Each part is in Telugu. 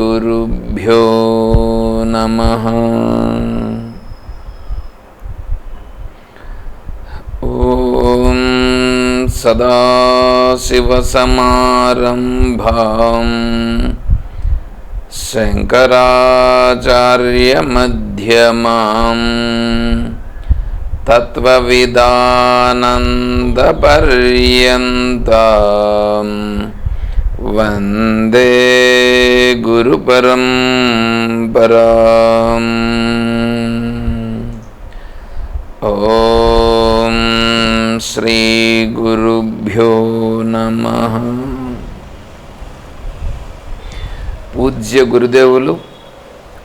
श्रीगुरुभ्यो नमः। ॐ सदाशिवसमारम्भाम् शङ्कराचार्यमध्यमाम् तत्त्वविदानन्दपर्यन्ताम् वन्दे गुरुपरम्पराम् ॐ श्रीगुरुभ्यो नमः పూజ్య గురుదేవులు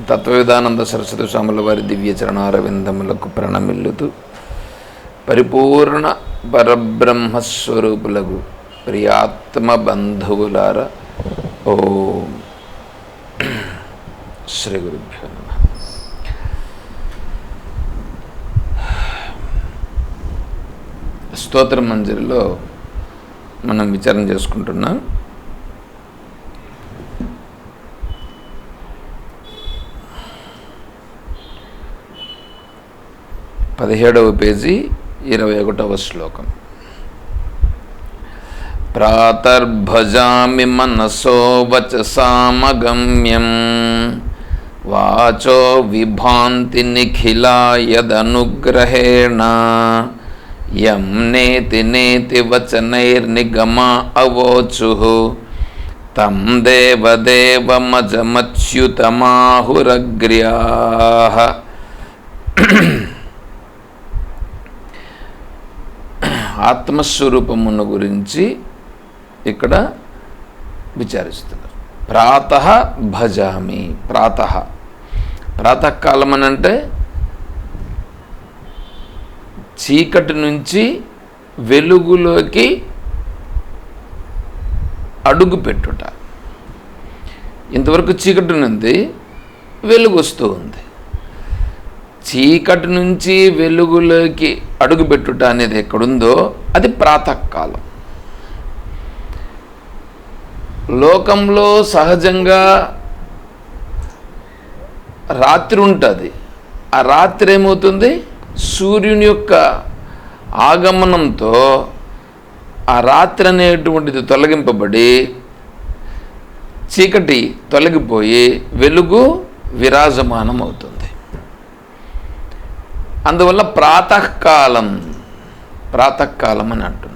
తత్వవిధానంద సరస్వతి స్వాముల వారి దివ్య చరణారవిందములకు ప్రణమిల్లుతూ పరిపూర్ణ పరబ్రహ్మస్వరూపులకు ప్రియాత్మ బంధువులార ఓ శ్రీ గురుభ్యో నమ. స్తోత్ర మంజరిలో మనం విచారణ చేసుకుంటున్నాం. పదిహేడవ పేజీ ఇరవై ఒకటవ శ్లోకం. ప్రాతర్భజామి మనసో వచసామగమ్యం వాచో విభాంతి నిఖిలాయదనుగ్రహేణ యం నేతి నేతి వచనైర్నిగమా అవోచు తం దేవదేవమజమచ్యుతమాహురగ్ర్యా ఆత్మస్వరూపమును గురించి ఇక్కడ విచారిస్తున్నారు. ప్రాత భజామి ప్రాత. ప్రాతకాలం అని అంటే చీకటి నుంచి వెలుగులోకి అడుగు పెట్టుట. ఇంతవరకు చీకటి నుంచి వెలుగు వస్తూ ఉంది. చీకటి నుంచి వెలుగులోకి అడుగుపెట్టుట అనేది ఎక్కడుందో అది ప్రాతకాలం. లోకంలో సహజంగా రాత్రి ఉంటుంది. ఆ రాత్రి ఏమవుతుంది? సూర్యుని యొక్క ఆగమనంతో ఆ రాత్రి అనేటువంటిది తొలగింపబడి చీకటి తొలగిపోయి వెలుగు విరాజమానం అవుతుంది అందువల్ల ప్రాతకాలం ప్రాతకాలం అని అంటున్నాం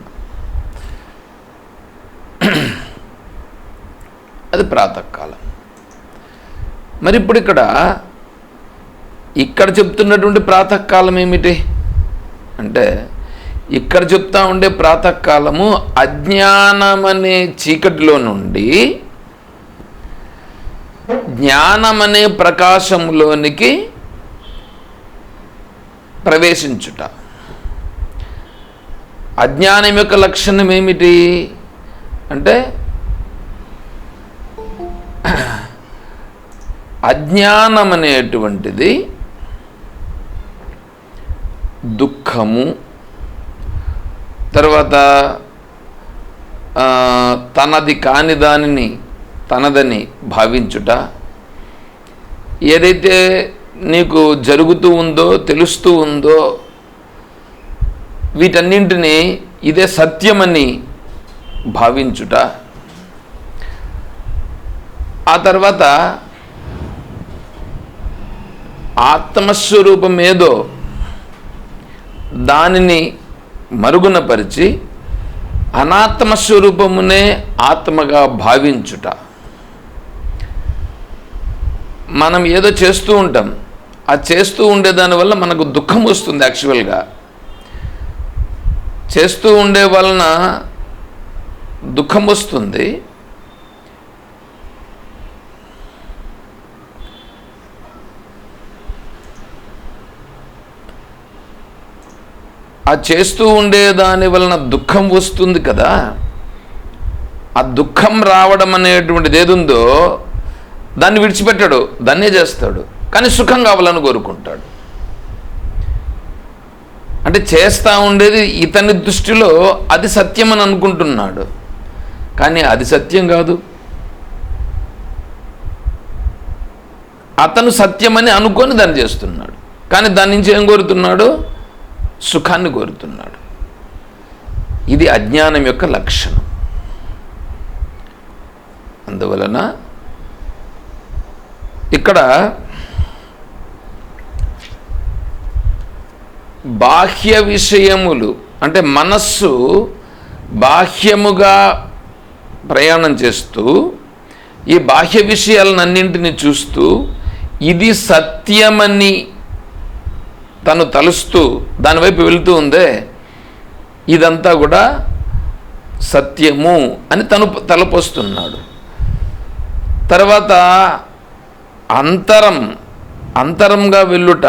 అది ప్రాతకాలం. మరి ఇప్పుడు ఇక్కడ ఇక్కడ చెప్తున్నటువంటి ప్రాతకాలం ఏమిటి? అంటే ఇక్కడ చెప్తా ఉండే ప్రాతకాలము అజ్ఞానం అనే చీకటిలో నుండి జ్ఞానమనే ప్రకాశంలోనికి ప్రవేశించుట. అజ్ఞానం యొక్క లక్షణం ఏమిటి? అంటే అజ్ఞానం అనేటువంటిది దుఃఖము తర్వాత తనది కాని దానిని తనదని భావించుట. ఏదైతే నీకు జరుగుతూ ఉందో తెలుస్తూ ఉందో వీటన్నింటినీ ఇదే సత్యమని భావించుట. ఆ తర్వాత ఆత్మస్వరూపం ఏదో దానిని మరుగునపరిచి అనాత్మస్వరూపమునే ఆత్మగా భావించుట. మనం ఏదో చేస్తూ ఉంటాం. ఆ చేస్తూ ఉండే దానివల్ల మనకు దుఃఖం వస్తుంది యాక్చువల్గా. చేస్తూ ఉండే వలన దుఃఖం వస్తుంది. ఆ చేస్తూ ఉండే దాని వలన దుఃఖం వస్తుంది కదా. ఆ దుఃఖం రావడం అనేటువంటిది ఏదుందో దాన్ని విడిచిపెట్టాడు దాన్నే చేస్తాడు. కానీ సుఖం కావాలని కోరుకుంటాడు. అంటే చేస్తూ ఉండేది ఇతని దృష్టిలో అది సత్యం అని అనుకుంటున్నాడు. కానీ అది సత్యం కాదు. అతను సత్యమని అనుకొని దాన్ని చేస్తున్నాడు. కానీ దాని నుంచి ఏం కోరుతున్నాడు? సుఖాన్ని కోరుతున్నాడు. ఇది అజ్ఞానం యొక్క లక్షణం. అందువలన ఇక్కడ బాహ్య విషయములు అంటే మనస్సు బాహ్యముగా ప్రయాణం చేస్తూ ఈ బాహ్య విషయాలన్నింటినీ చూస్తూ ఇది సత్యమని తను తలుస్తూ దానివైపు వెళుతూ ఉందే ఇదంతా కూడా సత్యము అని తను తలపోస్తున్నాడు. తర్వాత అంతరం అంతరంగా వెళ్ళుట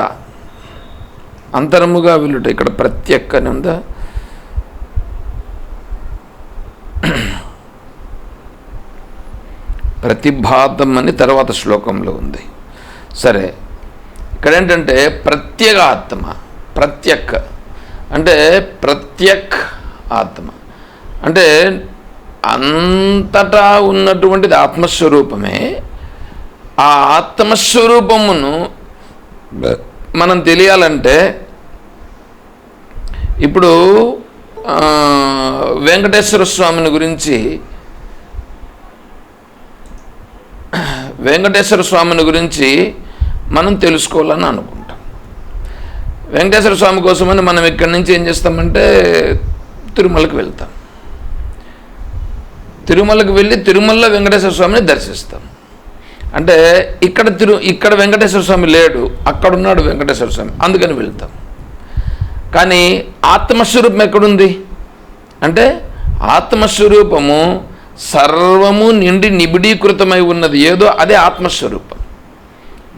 అంతరముగా వెళ్ళుట ఇక్కడ ప్రత్యక్ అని ఉందా? ప్రతిభాతం అని తర్వాత శ్లోకంలో ఉంది. సరే ఇక్కడ ఏంటంటే ప్రత్యేక. ఆత్మ ప్రత్యక్ అంటే ప్రత్యక్ ఆత్మ. అంటే అంతటా ఉన్నటువంటిది ఆత్మస్వరూపమే. ఆ ఆత్మస్వరూపమును మనం తెలియాలంటే ఇప్పుడు వెంకటేశ్వర స్వామిని గురించి వెంకటేశ్వర స్వామిని గురించి మనం తెలుసుకోవాలని అనుకుంటాం. వెంకటేశ్వర స్వామి కోసమని మనం ఇక్కడి నుంచి ఏం చేస్తామంటే తిరుమలకి వెళ్తాం. తిరుమలకు వెళ్ళి తిరుమలలో వెంకటేశ్వర స్వామిని దర్శిస్తాం. అంటే ఇక్కడ తిరు ఇక్కడ వెంకటేశ్వర స్వామి లేడు అక్కడున్నాడు వెంకటేశ్వర స్వామి అందుకని వెళ్తాం. కానీ ఆత్మస్వరూపం ఎక్కడుంది? అంటే ఆత్మస్వరూపము సర్వము నిండి నిబిడీకృతమై ఉన్నది. ఏదో అదే ఆత్మస్వరూపం.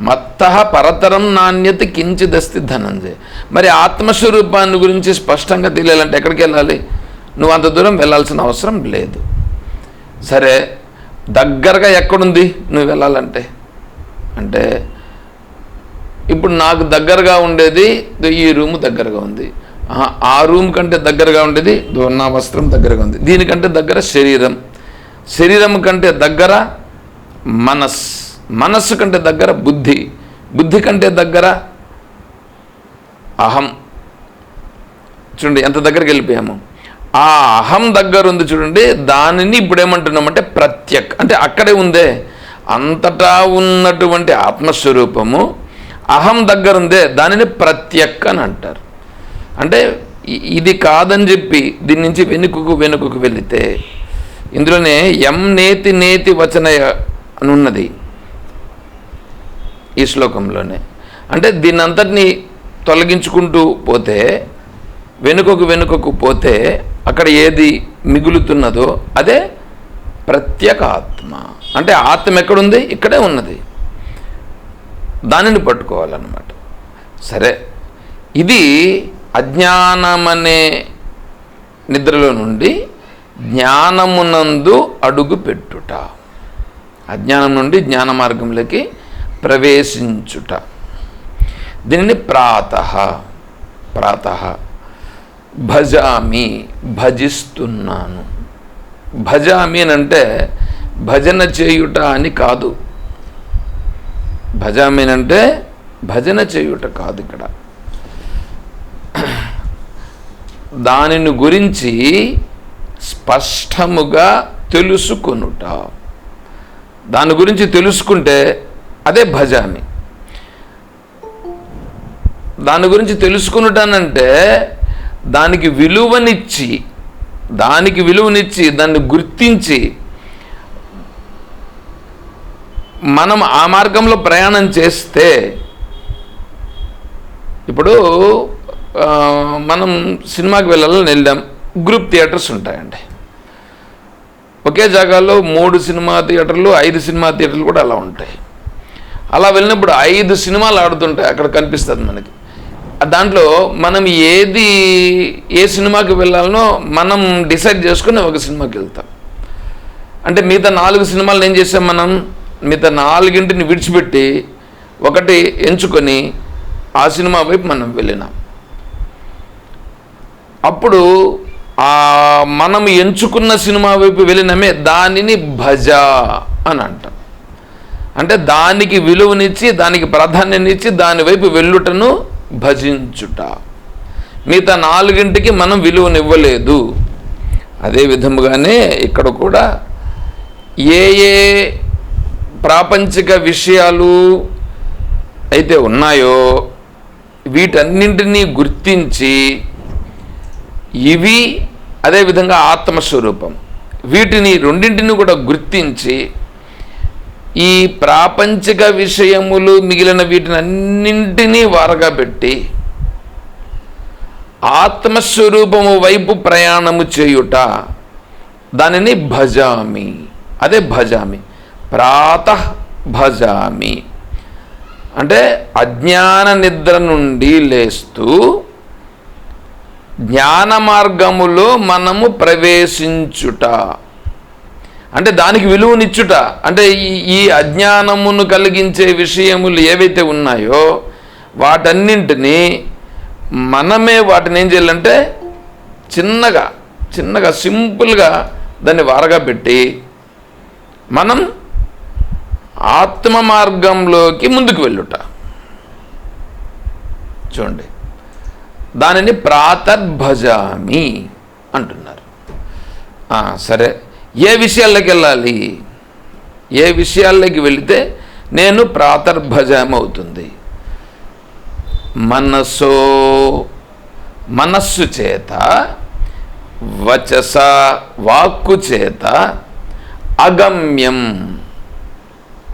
మత్త పరతరం నాణ్యత కించిదస్తి ధనంజయ. మరి ఆత్మస్వరూపాన్ని గురించి స్పష్టంగా తెలియాలంటే ఎక్కడికి వెళ్ళాలి? నువ్వు అంత దూరం వెళ్ళాల్సిన అవసరం లేదు. సరే దగ్గరగా ఎక్కడుంది నువ్వు వెళ్ళాలంటే? అంటే ఇప్పుడు నాకు దగ్గరగా ఉండేది ఈ రూమ్ దగ్గరగా ఉంది. ఆహా, ఆ రూమ్ కంటే దగ్గరగా ఉండేది నా వస్త్రం దగ్గరగా ఉంది. దీనికంటే దగ్గర శరీరం. శరీరం కంటే దగ్గర మనస్. మనస్సు కంటే దగ్గర బుద్ధి. బుద్ధి కంటే దగ్గర అహం. చూడండి ఎంత దగ్గరికి వెళ్ళిపోయాము? ఆ అహం దగ్గర ఉంది చూడండి దానిని ఇప్పుడు ఏమంటున్నామంటే ప్రత్యక్. అంటే అక్కడే ఉందే. అంతటా ఉన్నటువంటి ఆత్మస్వరూపము అహం దగ్గర ఉందే దానిని ప్రత్యక్ అని అంటారు. అంటే ఇది కాదని చెప్పి దీని నుంచి వెనుకకు వెనుకకు వెళితే ఇందులోనే ఎం నేతి నేతి వచన అనున్నది. ఈ శ్లోకంలోనే. అంటే దీన్నంతటిని తొలగించుకుంటూ పోతే వెనుకకు వెనుకకు పోతే అక్కడ ఏది మిగులుతున్నదో అదే ప్రత్యేక ఆత్మ అంటే ఆత్మ ఎక్కడుంది? ఇక్కడే ఉన్నది. దానిని పట్టుకోవాలన్నమాట. సరే. ఇది అజ్ఞానమనే నిద్రలో నుండి జ్ఞానమునందు అడుగు పెట్టుట అజ్ఞానం నుండి జ్ఞాన మార్గంలోకి ప్రవేశించుట. దీనిని ప్రాత ప్రాత. భజామి భజిస్తున్నాను. భజామి అని అంటే భజన చేయుట అని కాదు. భజామి అంటే భజన చేయుట కాదు ఇక్కడ. దానిని గురించి స్పష్టముగా తెలుసుకొనుట. దాని గురించి తెలుసుకుంటే అదే భజామి దాని గురించి తెలుసుకునుటానంటే దానికి విలువనిచ్చి దానికి విలువనిచ్చి దాన్ని గుర్తించి మనం ఆ మార్గంలో ప్రయాణం చేస్తే ఇప్పుడు మనం సినిమాకి వెళ్ళాలని వెళ్ళాం గ్రూప్ థియేటర్స్ ఉంటాయండి. ఒకే జాగాలో మూడు సినిమా థియేటర్లు ఐదు సినిమా థియేటర్లు కూడా అలా ఉంటాయి. అలా వెళ్ళినప్పుడు ఐదు సినిమాలు ఆడుతుంటాయి అక్కడ కనిపిస్తుంది మనకి. దాంట్లో మనం ఏది ఏ సినిమాకి వెళ్ళాలనో మనం డిసైడ్ చేసుకుని ఒక సినిమాకి వెళ్తాం. అంటే మిగతా నాలుగు సినిమాలు ఏం చేసాం మనం? మిగతా నాలుగింటిని విడిచిపెట్టి ఒకటి ఎంచుకొని ఆ సినిమా వైపు మనం వెళ్ళినాం. అప్పుడు మనం ఎంచుకున్న సినిమా వైపు వెళ్ళినమే దానిని భజ అని అంటాం. అంటే దానికి విలువనిచ్చి దానికి ప్రాధాన్యనిచ్చి దాని వైపు వెళ్ళుటను భజించుట. మిగతా నాలుగింటికి మనం విలువనివ్వలేదు. అదే విధముగానే ఇక్కడ కూడా ఏ ఏ ప్రాపంచిక విషయాలు అయితే ఉన్నాయో వీటన్నింటినీ గుర్తించి ఇవి అదేవిధంగా ఆత్మస్వరూపం. వీటిని రెండింటిని కూడా గుర్తించి ఈ ప్రాపంచిక విషయములు మిగిలిన వీటిని అన్నింటినీ వారగా పెట్టి ఆత్మస్వరూపము వైపు ప్రయాణము చేయుట దానిని భజామి. అదే భజామి. ప్రాత భజామి. అంటే అజ్ఞాన నిద్ర నుండి లేస్తూ జ్ఞాన మార్గములో మనము ప్రవేశించుట. అంటే దానికి విలువనిచ్చుట అంటే ఈ ఈ అజ్ఞానమును కలిగించే విషయములు ఏవైతే ఉన్నాయో వాటన్నింటినీ మనమే వాటిని ఏం చేయాలంటే చిన్నగా చిన్నగా సింపుల్గా దాన్ని వారగా పెట్టి మనం ఆత్మ మార్గంలోకి ముందుకు వెళ్ళుట. చూడండి. దానిని ప్రాతర్భజామి అంటున్నారు. సరే. ఏ విషయాల్లోకి వెళ్ళాలి? ఏ విషయాల్లోకి వెళితే నేను ప్రాతర్భజమవుతుంది. అవుతుంది మనస్సు చేత వచస వాక్కు చేత అగమ్యం.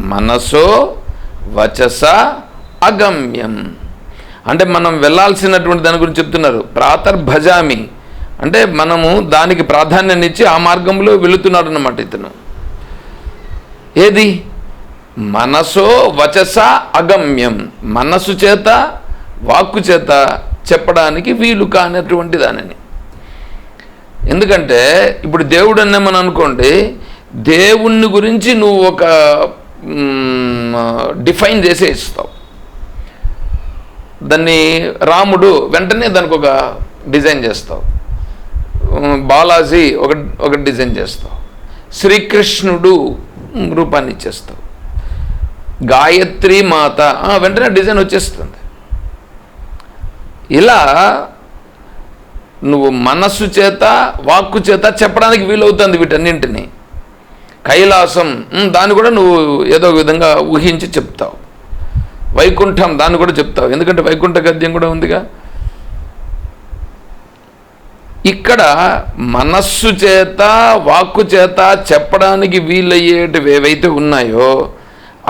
మనసో వచస అగమ్యం. అంటే మనం వెళ్ళాల్సినటువంటి దాని గురించి చెప్తున్నారు. ప్రాతర్భజామి. అంటే మనము దానికి ప్రాధాన్యాన్ని ఇచ్చి ఆ మార్గంలో వెళుతున్నాడు అన్నమాట ఇతను. ఏది? మనసో వచస అగమ్యం. మనస్సు చేత వాక్కు చేత చెప్పడానికి వీలు కానటువంటి దానిని. ఎందుకంటే ఇప్పుడు దేవుడు అన్నామని అనుకోండి దేవుణ్ణి గురించి నువ్వు ఒక డిఫైన్ చేసే ఇస్తావు. దాన్ని రాముడు వెంటనే దానికి ఒక డిజైన్ చేస్తావు. బాలాజీ ఒక ఒక డిజైన్ చేస్తావు. శ్రీకృష్ణుడు రూపాన్ని ఇచ్చేస్తావు. గాయత్రి మాత వెంటనే డిజైన్ వచ్చేస్తుంది. ఇలా నువ్వు మనస్సు చేత వాక్కు చేత చెప్పడానికి వీలవుతుంది వీటన్నింటినీ. కైలాసం దాన్ని కూడా నువ్వు ఏదో విధంగా ఊహించి చెప్తావు. వైకుంఠం దాన్ని కూడా చెప్తావు. ఎందుకంటే వైకుంఠ గద్యం కూడా ఉందిగా. ఇక్కడ మనస్సు చేత వాక్కు చేత చెప్పడానికి వీలయ్యేటివి ఏవైతే ఉన్నాయో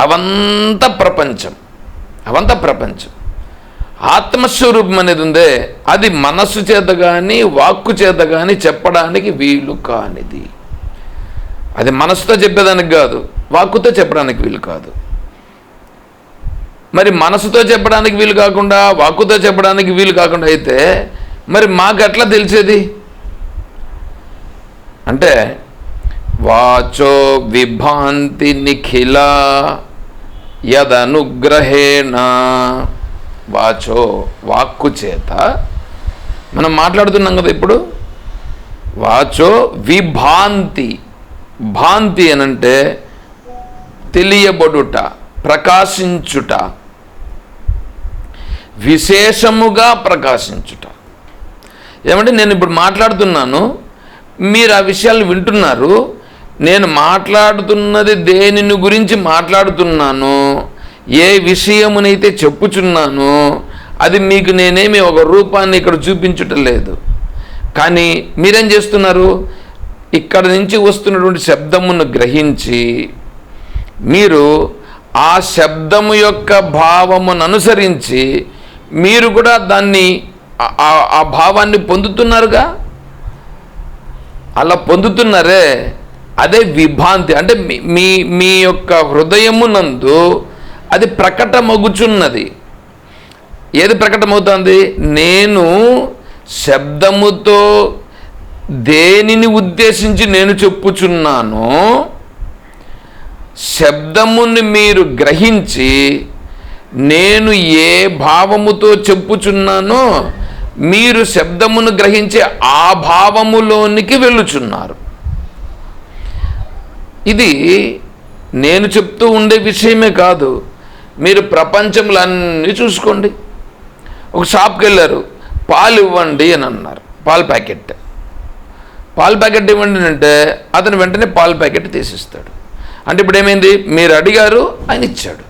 అవంతా ప్రపంచం. అవంత ప్రపంచం. ఆత్మస్వరూపం అనేది ఉందే అది మనస్సు చేత కానీ వాక్కు చేత కానీ చెప్పడానికి వీలు కానిది. అది మనసుతో చెప్పేదానికి కాదు వాక్కుతో చెప్పడానికి వీలు కాదు. మరి మనసుతో చెప్పడానికి వీలు కాకుండా వాక్కుతో చెప్పడానికి వీలు కాకుండా అయితే మరి మాకు తెలిసేది? అంటే వాచో విభాంతి నిఖిల యదనుగ్రహేణ. వాచో వాక్కు చేత మనం మాట్లాడుతున్నాం కదా ఇప్పుడు? వాచో విభాంతి. భాంతి అనంటే తెలియబడుట ప్రకాశించుట విశేషముగా ప్రకాశించుట. ఏమంటే నేను ఇప్పుడు మాట్లాడుతున్నాను మీరు ఆ విషయాలు వింటున్నారు నేను మాట్లాడుతున్నది దేనిని గురించి మాట్లాడుతున్నాను ఏ విషయమునైతే చెప్పుచున్నాను అది మీకు నేనేమి ఒక రూపాన్ని ఇక్కడ చూపించటం లేదు. కానీ మీరేం చేస్తున్నారు? ఇక్కడ నుంచి వస్తున్నటువంటి శబ్దమును గ్రహించి మీరు ఆ శబ్దము యొక్క భావమును అనుసరించి మీరు కూడా దాన్ని ఆ- ఆ- భావాన్ని పొందుతున్నారుగా? అలా పొందుతున్నారే? అదే విభాంతి అంటే మీ- మీ మీ యొక్క హృదయమునందు అది ప్రకటమగుచున్నది. ఏది ప్రకటమవుతుంది? నేను శబ్దముతో దేనిని ఉద్దేశించి నేను చెప్పుచున్నానో శబ్దముని మీరు గ్రహించి నేను ఏ భావముతో చెప్పుచున్నానో మీరు శబ్దమును గ్రహించే ఆ భావములోనికి వెళ్ళుచున్నారు. ఇది నేను చెప్తూ ఉండే విషయమే కాదు. మీరు ప్రపంచంలో అన్నీ చూసుకోండి. ఒక షాప్కి వెళ్ళారు. పాలు ఇవ్వండి అని అన్నారు. పాల ప్యాకెట్. పాల ప్యాకెట్ ఇవ్వండి అంటే అతను వెంటనే పాల ప్యాకెట్ తీసిస్తాడు. అంటే ఇప్పుడు ఏమైంది? మీరు అడిగారు ఆయన ఇచ్చాడు.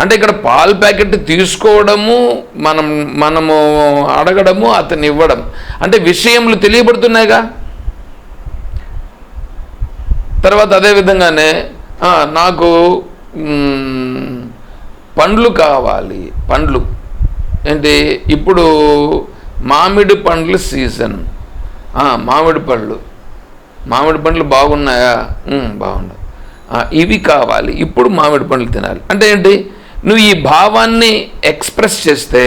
అంటే ఇక్కడ పాల ప్యాకెట్ తీసుకోవడము మనం మనము అడగడము అతను ఇవ్వడం. అంటే విషయములు తెలియబడుతున్నాయిగా? తర్వాత అదే విధంగానే నాకు పండ్లు కావాలి పండ్లు. ఏంటి? ఇప్పుడు మామిడి పండ్లు సీజన్. మామిడి పండ్లు. మామిడి పండ్లు బాగున్నాయా? బాగున్నాయి. ఇవి కావాలి. ఇప్పుడు మామిడి పండ్లు తినాలి. అంటే ఏంటి? నువ్వు ఈ భావాన్ని ఎక్స్ప్రెస్ చేస్తే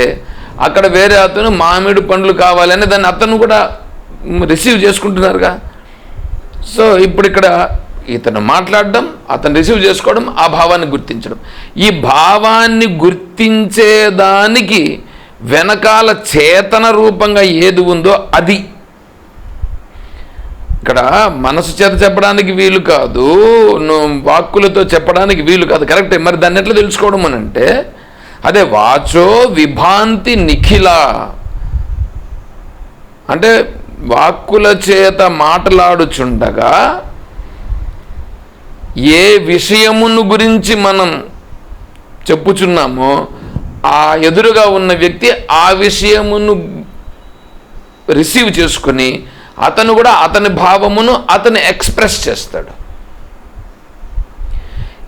అక్కడ వేరే అతను మామిడి పండ్లు కావాలని దాన్ని అతను కూడా రిసీవ్ చేసుకుంటున్నారుగా. సో ఇప్పుడు ఇక్కడ ఇతను మాట్లాడడం అతను రిసీవ్ చేసుకోవడం ఆ భావాన్ని గుర్తించడం. ఈ భావాన్ని గుర్తించేదానికి వెనకాల చేతన రూపంగా ఏది ఉందో అది. ఇక్కడ మనసు చేత చెప్పడానికి వీలు కాదు నువ్వు వాక్కులతో చెప్పడానికి వీలు కాదు. కరెక్ట్. మరి దాన్ని ఎట్లా తెలుసుకోవడం అని అంటే అదే వాచో విభాంతి నిఖిల. అంటే వాక్కుల చేత మాట్లాడుచుండగా ఏ విషయమును గురించి మనం చెప్పుచున్నామో ఆ ఎదురుగా ఉన్న వ్యక్తి ఆ విషయమును రిసీవ్ చేసుకుని అతను కూడా అతని భావమును అతను ఎక్స్ప్రెస్ చేస్తాడు.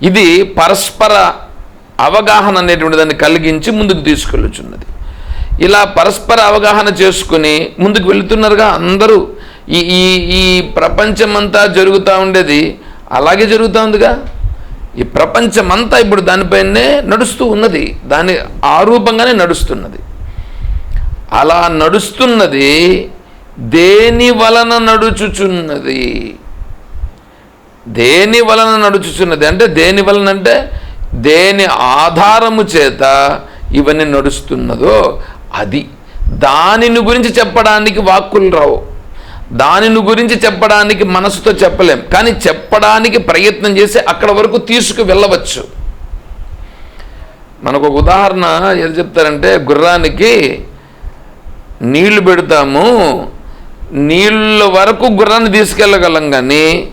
ఇది పరస్పర అవగాహన అనేటువంటి దాన్ని కలిగించి ముందుకు తీసుకెళ్ళుచున్నది. ఇలా పరస్పర అవగాహన చేసుకుని ముందుకు వెళుతున్నారుగా అందరూ. ఈ ఈ ఈ ప్రపంచమంతా జరుగుతూ ఉండేది అలాగే జరుగుతూ ఉందిగా. ఈ ప్రపంచమంతా ఇప్పుడు దానిపైనే నడుస్తూ ఉన్నది. దాని ఆరూపంగానే నడుస్తున్నది. అలా నడుస్తున్నది దేని వలన నడుచుచున్నది? దేని వలన నడుచుచున్నది? అంటే దేని వలన అంటే దేని ఆధారము చేత ఇవన్నీ నడుస్తున్నదో అది. దానిని గురించి చెప్పడానికి వాక్కులు రావు. దానిని గురించి చెప్పడానికి మనసుతో చెప్పలేం. కానీ చెప్పడానికి ప్రయత్నం చేసి అక్కడ వరకు తీసుకు వెళ్ళవచ్చు. మనకు ఒక ఉదాహరణ ఏది చెప్తారంటే గుర్రానికి నీళ్ళు పెడతాము నీళ్ళ వరకు గుర్రాన్ని తీసుకెళ్ళగలం కానీ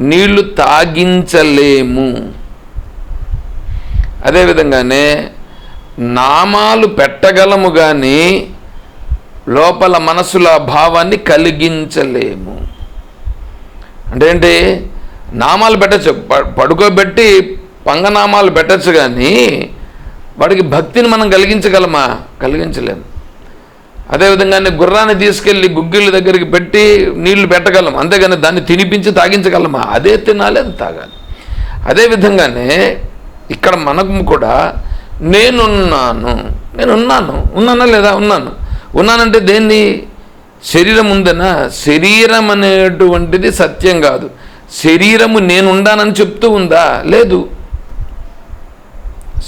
నీళ్ళు తాగించలేము. అదేవిధంగానే నామాలు పెట్టగలము కానీ లోపల మనసుల భావాన్ని కలిగించలేము. అంటే ఏంటి? నామాలు పెట్టచ్చు. పడుకోబెట్టి పంగనామాలు పెట్టచ్చు కానీ వాడికి భక్తిని మనం కలిగించగలమా? కలిగించలేము. అదేవిధంగానే గుర్రాన్ని తీసుకెళ్ళి గుగ్గిళ్ళ దగ్గరికి పెట్టి నీళ్ళు పెట్టగలం. అంతేగాని దాన్ని తినిపించి తాగించగలమా? అదే తినాలి అది తాగాలి. అదేవిధంగానే ఇక్కడ మనకు కూడా నేనున్నాను. నేనున్నాను. ఉన్నానా లేదా? ఉన్నాను. ఉన్నానంటే దేన్ని? శరీరం ఉందనా? శరీరం అనేటువంటిది సత్యం కాదు. శరీరము నేనుండానని చెప్తూ ఉందా? లేదు.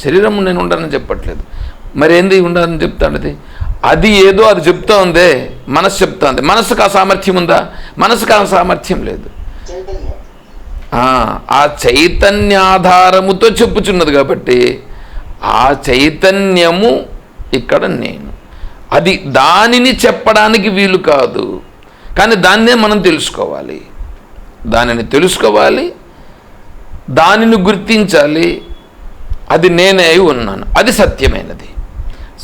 శరీరము నేను ఉండానని చెప్పట్లేదు. మరేంది ఉండాలని చెప్తాడది? అది ఏదో అది చెప్తా ఉందే మనసు చెప్తా ఉంది. మనసుకు ఆ సామర్థ్యం ఉందా? మనసుకు ఆ సామర్థ్యం లేదు. ఆ, ఆ చైతన్యాధారముతో చెప్పుచున్నది కాబట్టి ఆ చైతన్యము ఇక్కడ నేను. అది దానిని చెప్పడానికి వీలు కాదు. కానీ దాన్నే మనం తెలుసుకోవాలి. దానిని తెలుసుకోవాలి. దానిని గుర్తించాలి. అది నేనే అయి ఉన్నాను. అది సత్యమైనది.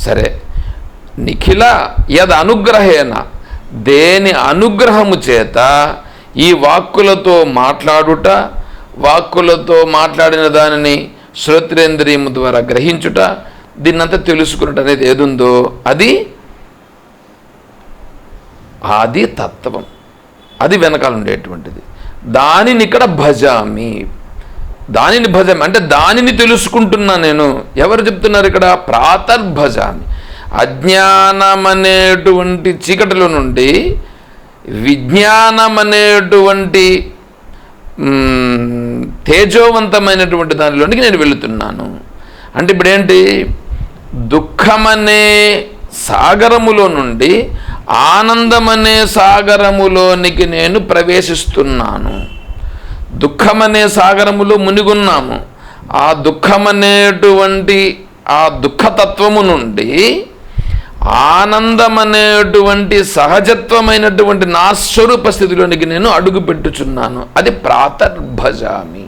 సరే నిఖిల యద్ అనుగ్రహేణ దేని అనుగ్రహము చేత ఈ వాక్కులతో మాట్లాడుట వాక్కులతో మాట్లాడిన దానిని శ్రోత్రేంద్రియము ద్వారా గ్రహించుట దీన్నంతా తెలుసుకున్నట్టు అనేది ఏదుందో అది అది తత్వం. అది వెనకాల ఉండేటువంటిది. దానిని ఇక్కడ భజామి. దానిని భజామి. అంటే దానిని తెలుసుకుంటున్నా నేను. ఎవరు చెప్తున్నారు ఇక్కడ? ప్రాతర్భజామి. అజ్ఞానమనేటువంటి చీకటిలో నుండి విజ్ఞానమనేటువంటి తేజోవంతమైనటువంటి దానిలోనికి నేను వెళుతున్నాను. అంటే ఇప్పుడు ఏంటి దుఃఖమనే సాగరములో నుండి ఆనందమనే సాగరములోనికి నేను ప్రవేశిస్తున్నాను. దుఃఖమనే సాగరములో మునిగున్నాము. ఆ దుఃఖమనేటువంటి ఆ దుఃఖతత్వము నుండి ఆనందమనేటువంటి సహజత్వమైనటువంటి నా స్వరూప స్థితిలోనికి నేను అడుగు పెట్టుచున్నాను. అది ప్రాతర్భజామి.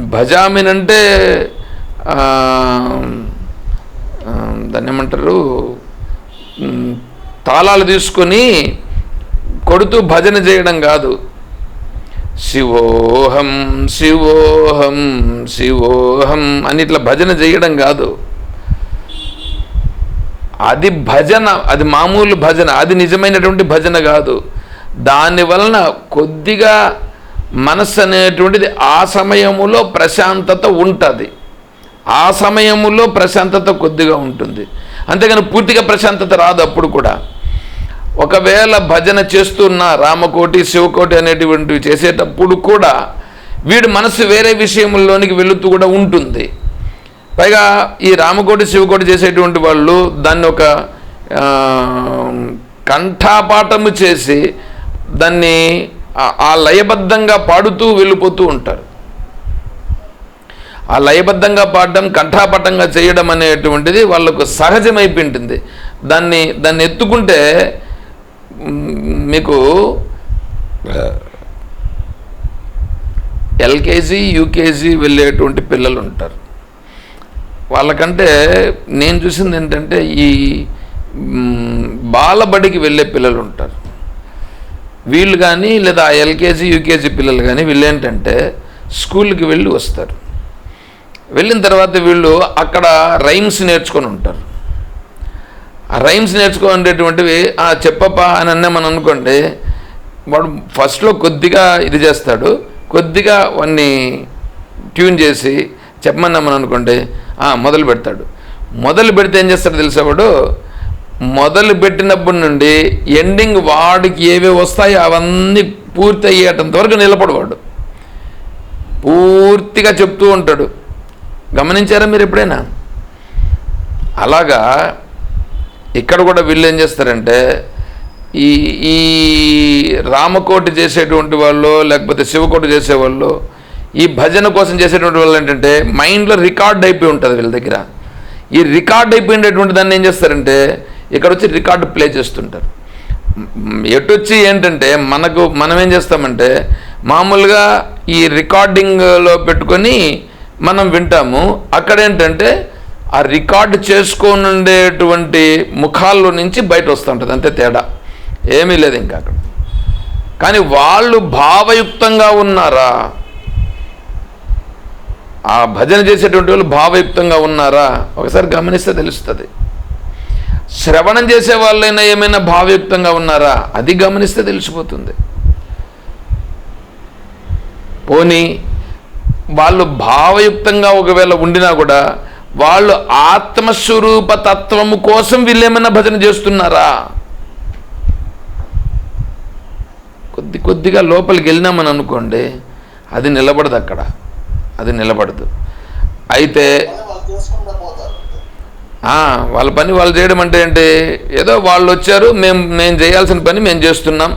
భజామినంటే ఆ, దాన్ని ఏమంటారు? తాళాలు తీసుకొని కొడుతూ భజన చేయడం కాదు. శివోహం శివోహం శివోహం అని ఇట్లా భజన చేయడం కాదు. అది భజన అది మామూలు భజన అది నిజమైనటువంటి భజన కాదు. దాని వలన కొద్దిగా మనస్సు అనేటువంటిది ఆ సమయములో ప్రశాంతత ఉంటుంది. ఆ సమయములో ప్రశాంతత కొద్దిగా ఉంటుంది. అంతేగాని పూర్తిగా ప్రశాంతత రాదు అప్పుడు కూడా. ఒకవేళ భజన చేస్తున్న రామకోటి శివకోటి అనేటువంటివి చేసేటప్పుడు కూడా వీడి మనసు వేరే విషయంలోనికి వెళుతూ కూడా ఉంటుంది. పైగా ఈ రామకోటి శివకోటి చేసేటువంటి వాళ్ళు దాన్ని ఒక కంఠాపాఠము చేసి దాన్ని ఆ- లయబద్ధంగా పాడుతూ వెళ్ళిపోతూ ఉంటారు. ఆ లయబద్ధంగా పాడడం కంఠాపటంగా చేయడం అనేటువంటిది వాళ్ళకు సహజమైపోయింటుంది. దాన్ని దాన్ని ఎత్తుకుంటే మీకు ఎల్కేజీ యూకేజీ వెళ్ళేటువంటి పిల్లలు ఉంటారు వాళ్ళకంటే నేను చూసింది ఏంటంటే ఈ బాలబడికి వెళ్ళే పిల్లలు ఉంటారు. వీళ్ళు కానీ లేదా ఎల్కేజీ యూకేజీ పిల్లలు కానీ వీళ్ళు ఏంటంటే స్కూల్కి వెళ్ళి వస్తారు. వెళ్ళిన తర్వాత వీళ్ళు అక్కడ రైమ్స్ నేర్చుకొని ఉంటారు. ఆ రైమ్స్ నేర్చుకునేటువంటివి ఆ చెప్పప్పా అని అన్నామని అనుకోండి వాడు ఫస్ట్లో కొద్దిగా ఇది చేస్తాడు కొద్దిగా వాడిని ట్యూన్ చేసి చెప్పమన్నామని అనుకోండి మొదలు పెడతాడు. మొదలు పెడితే ఏం చేస్తాడు తెలిసేవాడు మొదలు పెట్టినప్పటి నుండి ఎండింగ్ వాడికి ఏవే వస్తాయో అవన్నీ పూర్తి అయ్యేటంత వరకు నిలబడవాడు పూర్తిగా చెప్తూ ఉంటాడు. గమనించారా మీరు ఎప్పుడైనా? అలాగా ఇక్కడ కూడా వీళ్ళు ఏం చేస్తారంటే ఈ ఈ రామకోటి చేసేటువంటి వాళ్ళు లేకపోతే శివకోటి చేసేవాళ్ళు ఈ భజన కోసం చేసేటువంటి వాళ్ళు ఏంటంటే మైండ్లో రికార్డ్ అయిపోయి ఉంటుంది వీళ్ళ దగ్గర. ఈ రికార్డ్ అయిపోయినటువంటి దాన్ని ఏం చేస్తారంటే ఇక్కడ వచ్చి రికార్డు ప్లే చేస్తుంటారు. ఎటు ఎటొచ్చి ఏంటంటే మనకు మనం ఏం చేస్తామంటే మామూలుగా ఈ రికార్డింగ్లో పెట్టుకొని మనం వింటాము. అక్కడ ఏంటంటే ఆ రికార్డు చేసుకోనుండేటువంటి ముఖాల్లో నుంచి బయట వస్తుంటుంది అంతే తేడా. ఏమీ లేదు ఇంకా అక్కడ. కానీ వాళ్ళు భావయుక్తంగా ఉన్నారా? ఆ భజన చేసేటువంటి వాళ్ళు భావయుక్తంగా ఉన్నారా? ఒకసారి గమనిస్తే తెలుస్తుంది. శ్రవణం చేసే వాళ్ళైనా ఏమైనా భావయుక్తంగా ఉన్నారా? అది గమనిస్తే తెలిసిపోతుంది. పోనీ వాళ్ళు భావయుక్తంగా ఒకవేళ ఉండినా కూడా వాళ్ళు ఆత్మస్వరూప తత్వము కోసం వీళ్ళు ఏమైనా భజన చేస్తున్నారా? కొద్ది కొద్దిగా లోపలికి వెళ్ళినామని అనుకోండి అది నిలబడదు అక్కడ. అది నిలబడదు. అయితే వాళ్ళ పని వాళ్ళు చేయడం అంటే ఏంటి? ఏదో వాళ్ళు వచ్చారు మేము మేము చేయాల్సిన పని మేము చేస్తున్నాం.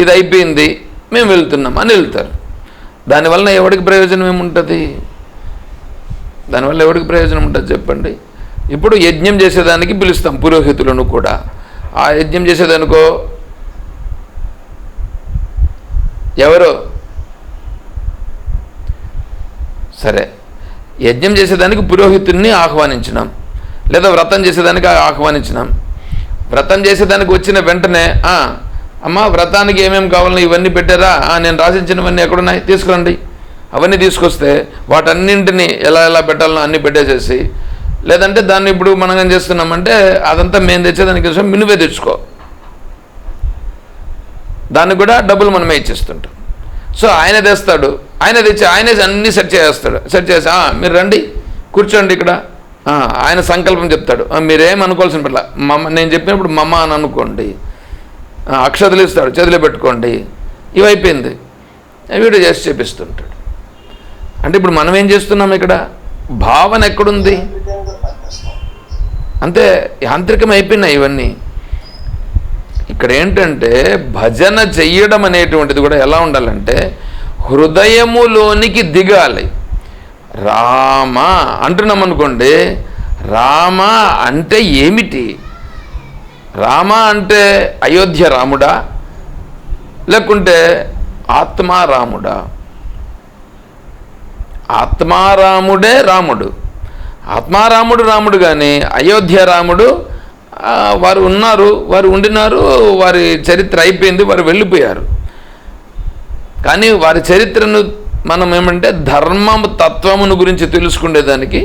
ఇది అయిపోయింది మేము వెళ్తున్నాం అని వెళ్తారు. దానివల్ల ఎవరికి ప్రయోజనం ఏముంటుంది? దానివల్ల ఎవరికి ప్రయోజనం ఉంటుంది చెప్పండి. ఇప్పుడు యజ్ఞం చేసేదానికి పిలుస్తాం పురోహితులను కూడా. ఆ యజ్ఞం చేసేదానికో ఎవరో? సరే. యజ్ఞం చేసేదానికి పురోహితుడిని ఆహ్వానించినాం. లేదా వ్రతం చేసేదానికి ఆహ్వానించినాం. వ్రతం చేసేదానికి వచ్చిన వెంటనే అమ్మ అమ్మా వ్రతానికి ఏమేమి కావాలని ఇవన్నీ పెట్టారా? నేను రాసించినవన్నీ ఎక్కడున్నాయి? తీసుకురండి. అవన్నీ తీసుకొస్తే వాటన్నింటినీ ఎలా ఎలా పెట్టాలనో అన్నీ పెట్టేసేసి లేదంటే దాన్ని ఇప్పుడు మనం ఏం చేస్తున్నామంటే అదంతా మేము తెచ్చేదానికి కోసం మినువే తెచ్చుకో. దానికి కూడా డబ్బులు మనమే ఇచ్చేస్తుంటాం. సో ఆయన తెస్తాడు. ఆయన తెచ్చి ఆయనే అన్నీ సెట్ చేస్తాడు. సెట్ చేసి మీరు రండి కూర్చోండి ఇక్కడ. ఆయన సంకల్పం చెప్తాడు. మీరేం అనుకోవాల్సిన పిల్ల మమ్మ నేను చెప్పినప్పుడు మమ్మ అని అనుకోండి. అక్షతలు ఇస్తాడు చేతిలో పెట్టుకోండి. ఇవి అయిపోయింది వీడు చేసి చేపిస్తుంటాడు. అంటే ఇప్పుడు మనం ఏం చేస్తున్నాం ఇక్కడ? భావన ఎక్కడుంది? అంతే యాంత్రికం అయిపోయినాయి ఇవన్నీ. ఇక్కడ ఏంటంటే భజన చెయ్యడం అనేటువంటిది కూడా ఎలా ఉండాలంటే హృదయములోనికి దిగాలి. రామ అంటున్నాం అనుకోండి రామ అంటే ఏమిటి? రామ అంటే అయోధ్య రాముడా? లేకుంటే ఆత్మారాముడా ఆత్మారాముడే రాముడు ఆత్మారాముడు రాముడు కానీ అయోధ్య రాముడు వారు ఉన్నారు వారు ఉండినారు వారి చరిత్ర అయిపోయింది వారు వెళ్ళిపోయారు. కానీ వారి చరిత్రను మనం ఏమంటే ధర్మం తత్వమును గురించి తెలుసుకునేదానికి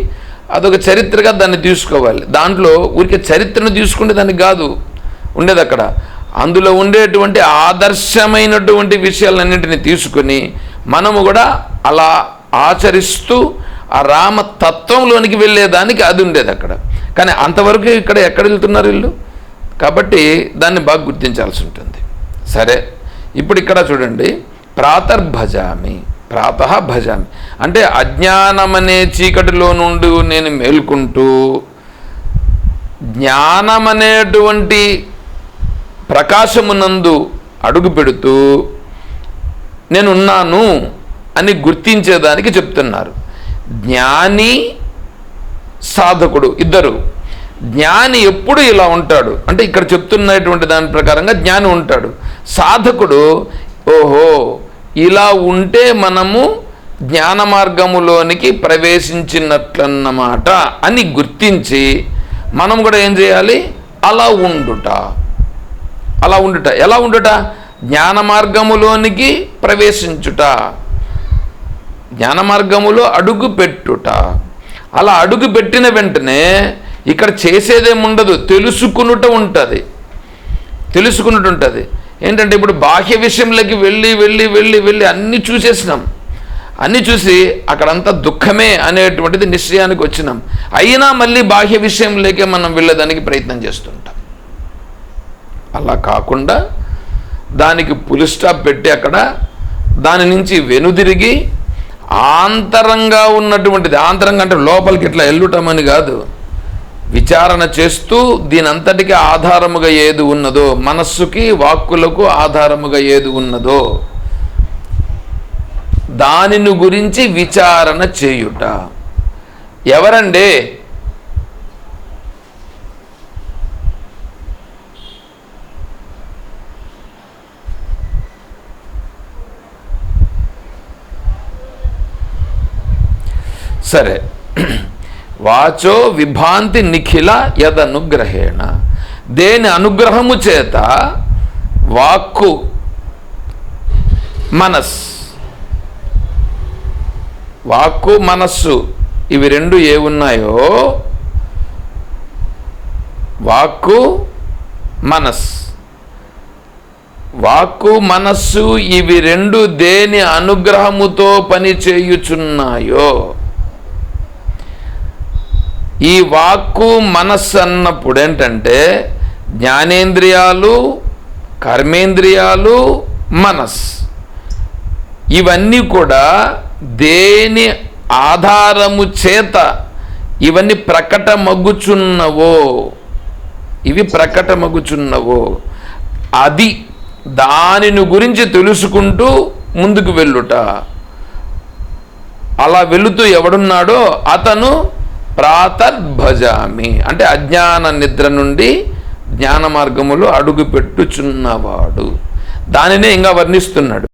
అదొక చరిత్రగా దాన్ని తీసుకోవాలి. దాంట్లో ఊరికే చరిత్రను తీసుకునేదానికి కాదు ఉండేది అక్కడ. అందులో ఉండేటువంటి ఆదర్శమైనటువంటి విషయాలన్నింటినీ తీసుకుని మనము కూడా అలా ఆచరిస్తూ ఆ రామ తత్వంలోనికి వెళ్ళేదానికి అది ఉండేది అక్కడ. కానీ అంతవరకు ఇక్కడ ఎక్కడ వెళ్తున్నారు వీళ్ళు? కాబట్టి దాన్ని బాగా గుర్తించాల్సి ఉంటుంది. సరే ఇప్పుడు ఇక్కడ చూడండి. ప్రాతర్భజామి ప్రాత భజామి. అంటే అజ్ఞానమనే చీకటిలో నుండి నేను మేల్కుంటూ జ్ఞానమనేటువంటి ప్రకాశమునందు అడుగు పెడుతూ నేనున్నాను అని గుర్తించేదానికి చెప్తున్నారు. జ్ఞాని సాధకుడు ఇద్దరు. జ్ఞాని ఎప్పుడు ఇలా ఉంటాడు? అంటే ఇక్కడ చెప్తున్నటువంటి దాని ప్రకారంగా జ్ఞాని ఉంటాడు. సాధకుడు ఓహో ఇలా ఉంటే మనము జ్ఞాన మార్గములోనికి ప్రవేశించినట్లన్నమాట అని గుర్తించి మనం కూడా ఏం చేయాలి? అలా ఉండుట. అలా ఉండుట. ఎలా ఉండుట? జ్ఞాన మార్గములోనికి ప్రవేశించుట. జ్ఞాన మార్గములో అడుగు పెట్టుట. అలా అడుగు పెట్టిన వెంటనే ఇక్కడ చేసేదేముండదు. తెలుసుకునుట ఉంటుంది. తెలుసుకున్నట్టు ఉంటుంది. ఏంటంటే ఇప్పుడు బాహ్య విషయంలోకి వెళ్ళి వెళ్ళి వెళ్ళి వెళ్ళి అన్నీ చూసేసినాం. అన్నీ చూసి అక్కడంతా దుఃఖమే అనేటువంటిది నిశ్చయానికి వచ్చినాం. అయినా మళ్ళీ బాహ్య విషయంలోకే మనం వెళ్ళేదానికి ప్రయత్నం చేస్తుంటాం. అలా కాకుండా దానికి పులి స్టాప్ పెట్టి అక్కడ దాని నుంచి వెనుదిరిగి ఆంతరంగా ఉన్నటువంటిది ఆంతరంగా అంటే లోపలికి ఇట్లా ఎల్లుటమని కాదు. విచారణ చేస్తూ దీనంతటికి ఆధారముగా ఏది ఉన్నదో మనస్సుకి వాక్కులకు ఆధారముగా ఏది ఉన్నదో దానిని గురించి విచారణ చేయుట. ఎవరండి? సరే. వాచో విభాంతి నిఖిల యదనుగ్రహేణ. దేని అనుగ్రహము చేత వాక్కు మనస్ వాక్కు మనస్సు ఇవి రెండు ఏ ఉన్నాయో వాక్కు మనస్. వాక్కు మనస్సు ఇవి రెండు దేని అనుగ్రహముతో పని చేయుచున్నాయో. ఈ వాక్కు మనస్సు అన్నప్పుడు ఏంటంటే జ్ఞానేంద్రియాలు కర్మేంద్రియాలు మనస్ ఇవన్నీ కూడా దేని ఆధారము చేత ఇవన్నీ ప్రకటమగుచున్నవో ఇవి ప్రకటమగుచున్నవో అది దానిని గురించి తెలుసుకుంటూ ముందుకు వెళ్ళుట. అలా వెళుతూ ఎవడున్నాడో అతను ప్రాతర్భజామి. అంటే అజ్ఞాన నిద్ర నుండి జ్ఞాన మార్గములో అడుగుపెట్టుచున్నవాడు. దానినే ఇంకా వర్ణిస్తున్నాడు.